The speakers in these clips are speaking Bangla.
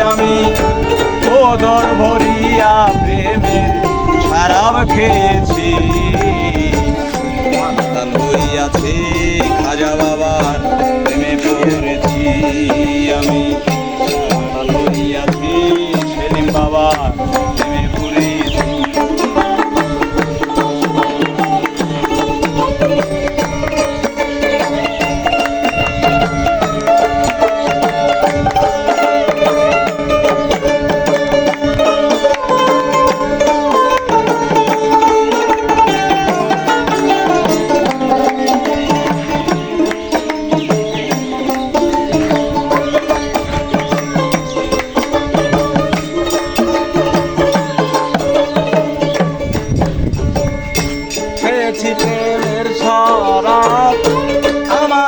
আমি ওদর ভরিয়া প্রেমের খারাপ খেয়েছি। মাতাল হইয়াছে খাজা বাবার প্রেমে পড়েছি আমি। মাতাল হইয়াছি সেলিম বাবার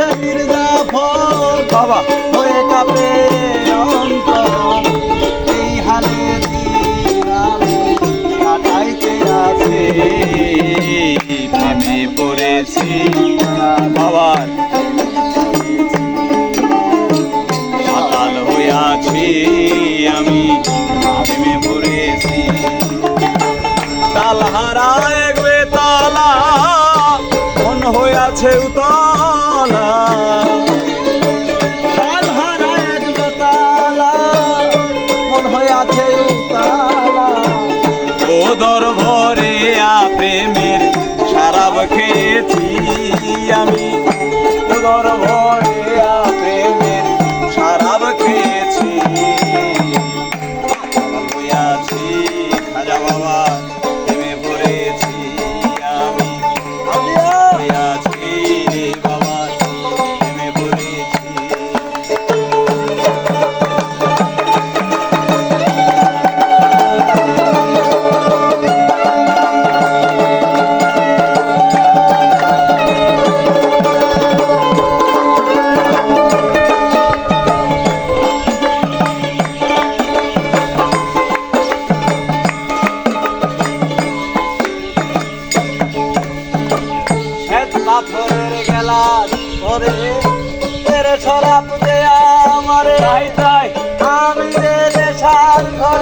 আসে মির্জাফর বাবা হয়ে কাঁপে অন্তর। এই হালে কাটাইতে আছে। প্রেমে পড়েছি। বাবার মাতাল হইয়াছি আমি। প্রেমে পড়েছি। তাল হারায় গে তালা। মন হইয়াছে উতলা। প্রেমের সারাব খেয়েছি আমি। ওদর পাথরের গেলাস ওরে তেরে সরাপ দেয়া আমারে। আমি রে দেশার ঘরে